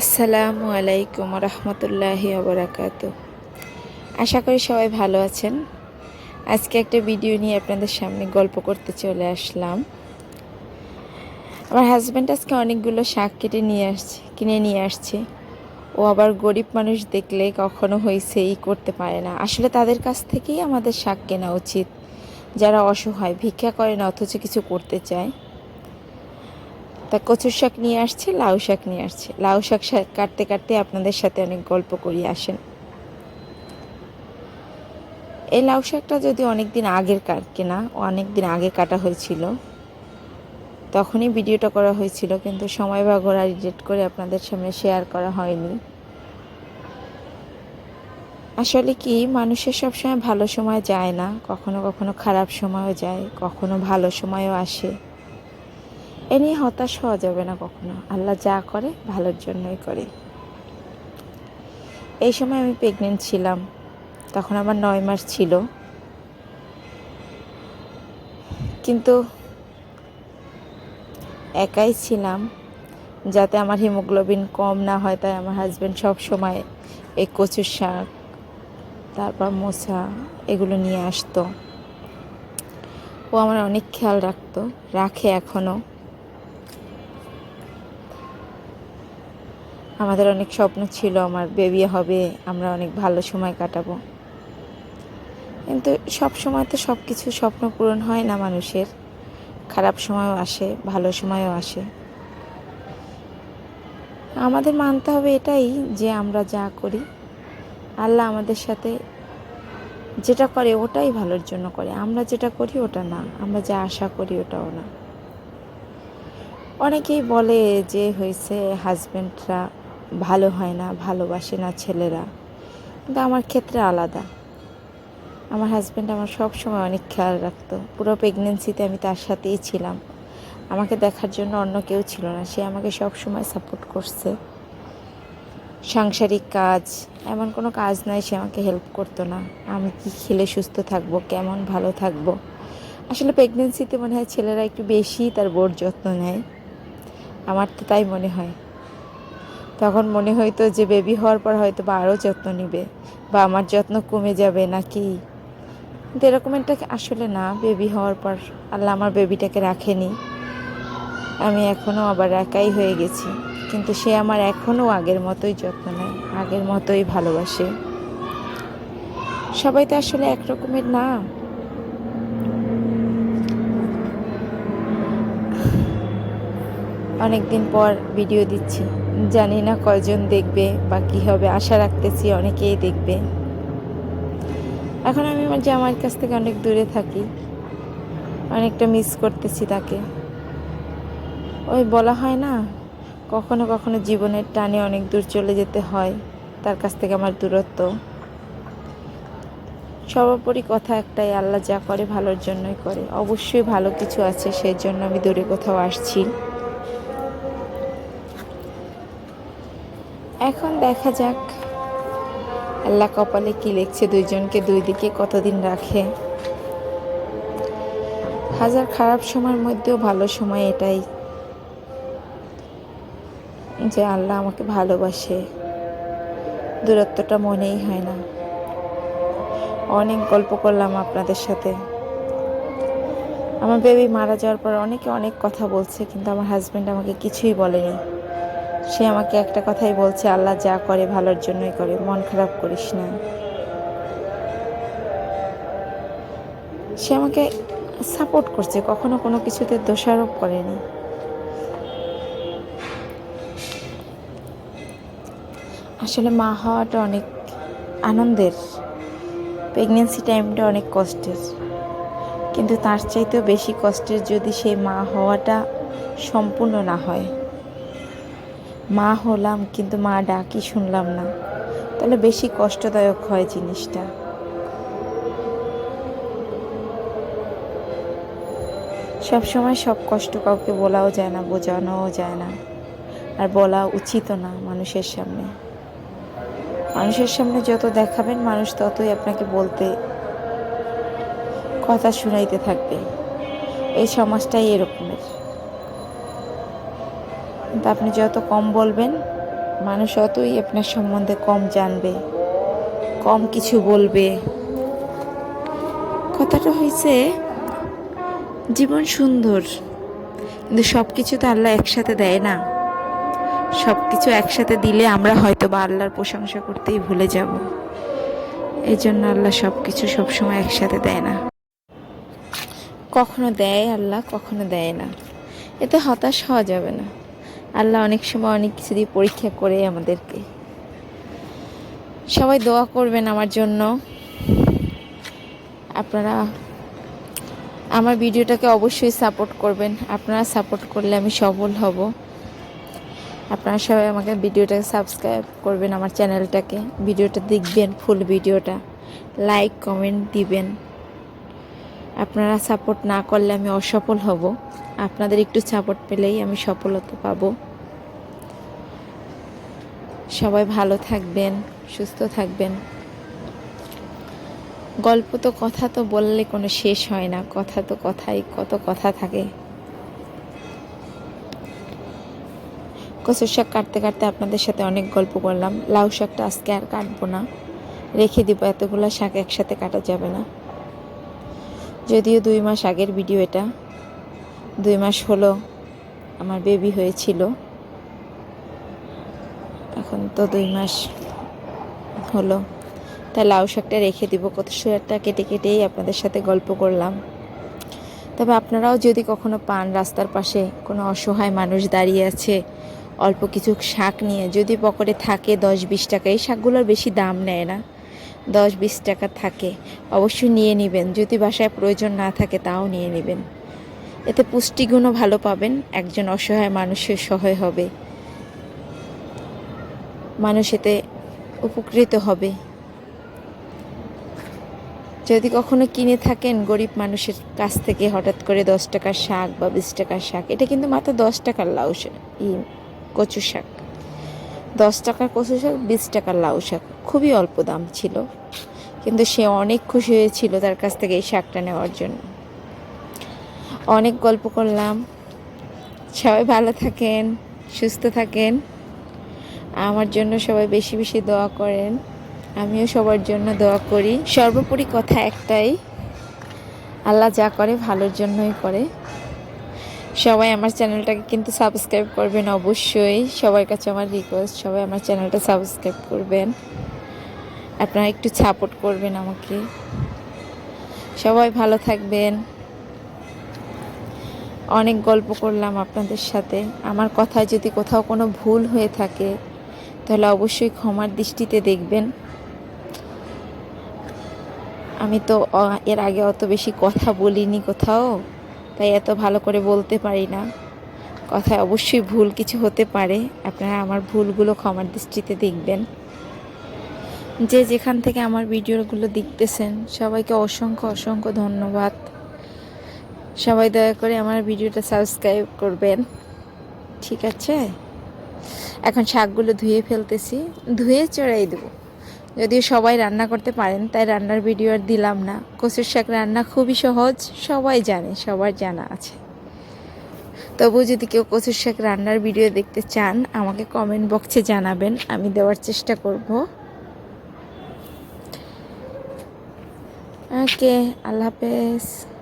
আসসালামু আলাইকুম রহমতুল্লাহি ওবরাকাত আশা করি সবাই ভালো আছেন। আজকে একটা ভিডিও নিয়ে আপনাদের সামনে গল্প করতে চলে আসলাম। আমার হাজব্যান্ড আজকে অনেকগুলো শাক কেটে নিয়ে আসছে, কিনে নিয়ে আসছে। ও আবার গরিব মানুষ দেখলে কখনো হয়েছে এই করতে পারে না। আসলে তাদের কাছ থেকেই আমাদের শাক কেনা উচিত। যারা অসহায়, ভিক্ষা করে না অথচ কিছু করতে চায়। তা কচুর শাক নিয়ে আসছে, লাউ শাক নিয়ে আসছে। লাউ শাক কাটতে কাটতে আপনাদের সাথে অনেক গল্প করি, আসেন। এই লাউ শাকটা যদি অনেক দিন আগের কেনা অনেক দিন আগে কাটা হয়েছিল, তখনই ভিডিওটা করা হয়েছিল, কিন্তু সময় বা ঘোরা এডিট করে আপনাদের সামনে শেয়ার করা হয়নি। আসলে কি, মানুষের সবসময় ভালো সময় যায় না, কখনো কখনো খারাপ সময়ও যায়, কখনো ভালো সময়ও আসে। এ নিয়ে হতাশ হওয়া যাবে না কখনো। আল্লাহ যা করে, ভালোর জন্যই করে। এই সময় আমি প্রেগনেন্ট ছিলাম। তখন আমার নয় মাস ছিল। কিন্তু একাই ছিলাম, যাতে আমার হিমোগ্লোবিন কম না হয়, তাই আমার হাজব্যান্ড সব সময় এই কচুর শাক, তারপর মোচা এগুলো নিয়ে আসতো। ও আমার অনেক খেয়াল রাখতো, রাখে এখনও আমাদের অনেক স্বপ্ন ছিল, আমার বেবি হবে, আমরা অনেক ভালো সময় কাটাবো। কিন্তু সব সময় তো সব কিছু স্বপ্ন পূরণ হয় না মানুষের। খারাপ সময়ও আসে, ভালো সময়ও আসে। আমাদের মানতে হবে এটাই যে আমরা যা করি, আল্লাহ আমাদের সাথে যেটা করে ওটাই ভালোর জন্য করে। আমরা যেটা করি ওটা না, আমরা যা আশা করি ওটাও না। অনেকেই বলে যে হয়েছে হাজব্যান্ডরা ভালো হয় না, ভালোবাসে না ছেলেরা। কিন্তু আমার ক্ষেত্রে আলাদা। আমার হাজব্যান্ড আমার সব সময় অনেক খেয়াল রাখতো। পুরো প্রেগনেন্সিতে আমি তার সাথেই ছিলাম। আমাকে দেখার জন্য অন্য কেউ ছিল না। সে আমাকে সব সময় সাপোর্ট করছে। সাংসারিক কাজ, এমন কোনো কাজ নাই, সে আমাকে হেল্প করতো না। আমি কি খেলে সুস্থ থাকব, কেমন ভালো থাকব? আসলে প্রেগনেন্সিতে মনে হয় ছেলেরা একটু বেশি তার বোর যত্ন নেয়। আমার তো তাই মনে হয়। তখন মনে হইতো যে বেবি হওয়ার পর হয়তো বা আরও যত্ন নিবে, বা আমার যত্ন কমে যাবে নাকি? কিন্তু এরকম একটা আসলে না, বেবি হওয়ার পর আল্লাহ আমার বেবিটাকে রাখেনি। আমি এখনও আবার একাই হয়ে গেছি, কিন্তু সে আমার এখনও আগের মতোই যত্ন নেয়, আগের মতোই ভালোবাসে। সবাই তো আসলে একরকমের না। অনেক দিন পর ভিডিও দিচ্ছি। জানি না কয়জন দেখবে বা কী হবে, আশা রাখতেছি অনেকেই দেখবে। এখন আমি আমার জামাইয়ের কাছ থেকে অনেক দূরে থাকি। অনেকটা মিস করতেছি তাকে। ওই বলা হয় না, কখনো কখনো জীবনের টানে অনেক দূর চলে যেতে হয়, তার কাছ থেকে আমার দূরত্ব। সর্বোপরি কথা একটাই, আল্লাহ যা করে ভালোর জন্যই করে। অবশ্যই ভালো কিছু আছে সেই জন্য আমি দূরে কোথাও আসছি। এখন দেখা যাক। আল্লাহ কপালে কি লিখছে দুইজনকে দুই দিকে কতদিন রাখে। হাজার খারাপ সময়ের মধ্যেও ভালো সময় এটাই। যে আল্লাহ আমাকে ভালোবাসে। দূরত্বটা মনেই হয় না। অনেক গল্প করলাম আপনাদের সাথে। আমার বেবি মারা যাওয়ার পর অনেকে অনেক কথা বলছে, কিন্তু আমার হাজব্যান্ড আমাকে কিছুই বলেনি। সে আমাকে একটা কথাই বলছে, আল্লাহ যা করে ভালোর জন্যই করে, মন খারাপ করিস না। সে আমাকে সাপোর্ট করছে, কখনো কোনো কিছুতে দোষারোপ করেনি। আসলে মা হওয়াটা অনেক আনন্দের প্রেগনেন্সি টাইমটা অনেক কষ্টের। কিন্তু তার চাইতেও বেশি কষ্টের যদি সেই মা হওয়াটা সম্পূর্ণ না হয়। মা হলাম, কিন্তু মা ডাকি শুনলাম না। তাহলে বেশি কষ্টদায়ক হয় জিনিসটা। সব সময় সব কষ্ট কাউকে বলাও যায় না, বোঝানোও যায় না। আর বলা উচিতও না মানুষের সামনে। মানুষের সামনে যত দেখাবেন, মানুষ ততই আপনাকে বলতে, কথা শুনাইতে থাকবে। এই সমাজটাই এরকমের। কিন্তু আপনি যত কম বলবেন, মানুষ অতই আপনার সম্বন্ধে কম জানবে, কম কিছু বলবে। কথাটা হয়েছে জীবন সুন্দর, কিন্তু সব কিছু তো আল্লাহ একসাথে দেয় না। সব কিছু একসাথে দিলে আমরা হয়তো বা আল্লাহর প্রশংসা করতেই ভুলে যাব। এই জন্য আল্লাহ সব কিছু সবসময় একসাথে দেয় না। কখনো দেয় আল্লাহ, কখনো দেয় না। এতে হতাশ হওয়া যাবে না। আল্লাহ অনেক সময় অনেক কিছু দিয়ে পরীক্ষা করে আমাদেরকে। সবাই দোয়া করবেন আমার জন্য। আপনারা আমার ভিডিওটাকে অবশ্যই সাপোর্ট করবেন। আপনারা সাপোর্ট করলে আমি সফল হব। আপনারা সবাই আমাকে ভিডিওটাকে সাবস্ক্রাইব করবেন আমার চ্যানেলটাকে। ভিডিওটা দেখবেন, ফুল ভিডিওটা। লাইক, কমেন্ট দিবেন। আপনারা সাপোর্ট না করলে আমি অসফল হব। আপনাদের একটু সাপোর্ট পেলেই আমি সফলতা পাব। সবাই ভালো থাকবেন, সুস্থ থাকবেন। গল্প তো কথা তো বললে কোনো শেষ হয় না, কথা তো কথাই, কত কথা থাকে। কচুর শাক কাটতে কাটতে আপনাদের সাথে অনেক গল্প করলাম, লাউ শাকটা আজকে আর কাটবো না। রেখে দিব, এতগুলো শাক একসাথে কাটা যাবে না। যদিও দুই মাস আগের ভিডিও এটা। দুই মাস হলো আমার বেবি হয়েছিল। এখন তো দুই মাস হলো। তাই লাউ শাকটা রেখে দিব। কত শাকটা কেটে কেটেই আপনাদের সাথে গল্প করলাম। তবে আপনারাও যদি কখনো পান রাস্তার পাশে কোনো অসহায় মানুষ দাঁড়িয়ে আছে, অল্প কিছু শাক নিয়ে, যদি পকেটে থাকে দশ বিশ টাকা, এই শাকগুলোর বেশি দাম নেয় না। দশ বিশ টাকা থাকে। অবশ্যই নিয়ে নেবেন। যদি বাসায় প্রয়োজন না থাকে, তাও নিয়ে নেবেন। এতে পুষ্টিগুণও ভালো পাবেন, একজন অসহায় মানুষের সহায় হবে। মানুষ এতে উপকৃত হবে। যদি কখনো কিনে থাকেন গরিব মানুষের কাছ থেকে হঠাৎ করে দশ টাকার শাক বা বিশ টাকার শাক, এটা কিন্তু মাত্র দশ টাকার লাউ শাক, ই কচু শাক। দশ টাকার কচু শাক, বিশ টাকার লাউ শাক, খুবই অল্প দাম ছিল। কিন্তু সে অনেক খুশি হয়েছিল তার কাছ থেকে এই শাকটা নেওয়ার জন্য। অনেক গল্প করলাম। সবাই ভালো থাকেন, সুস্থ থাকেন। আমার জন্য সবাই বেশি বেশি দোয়া করেন। আমিও সবার জন্য দোয়া করি। সর্বোপরি কথা একটাই, আল্লাহ যা করে ভালোর জন্যই করে। সবাই আমার চ্যানেলটাকে কিন্তু সাবস্ক্রাইব করবেন অবশ্যই। সবার কাছে আমার রিকোয়েস্ট সবাই আমার চ্যানেলটা সাবস্ক্রাইব করবেন। আপনারা একটু সাপোর্ট করবেন আমাকে। সবাই ভালো থাকবেন। অনেক গল্প করলাম আপনাদের সাথে। আমার কথায় যদি কোথাও কোনো ভুল হয়ে থাকে, তাহলে অবশ্যই ক্ষমার দৃষ্টিতে দেখবেন। আমি তো এর আগে অত বেশি কথা বলিনি কোথাও, তাই এত ভালো করে বলতে পারি না। কথায় অবশ্যই ভুল কিছু হতে পারে, আপনারা আমার ভুলগুলো ক্ষমার দৃষ্টিতে দেখবেন। যে যেখান থেকে আমার ভিডিওগুলো দেখতেছেন, সবাইকে অসংখ্য অসংখ্য ধন্যবাদ। সবাই দয়া করে আমার ভিডিওটা সাবস্ক্রাইব করবেন। ঠিক আছে? এখন শাকগুলো ধুয়ে ফেলতেছি। ধুয়ে চড়াই দেবো। যদিও সবাই রান্না করতে পারেন, তাই রান্নার ভিডিও আর দিলাম না। কচুর শাক রান্না খুবই সহজ, সবাই জানে, সবার জানা আছে। তবু যদি কেউ কচুর শাক রান্নার ভিডিও দেখতে চান, আমাকে কমেন্ট বক্সে জানাবেন, আমি দেওয়ার চেষ্টা করব। ওকে, আল্লাহ হাফেজ।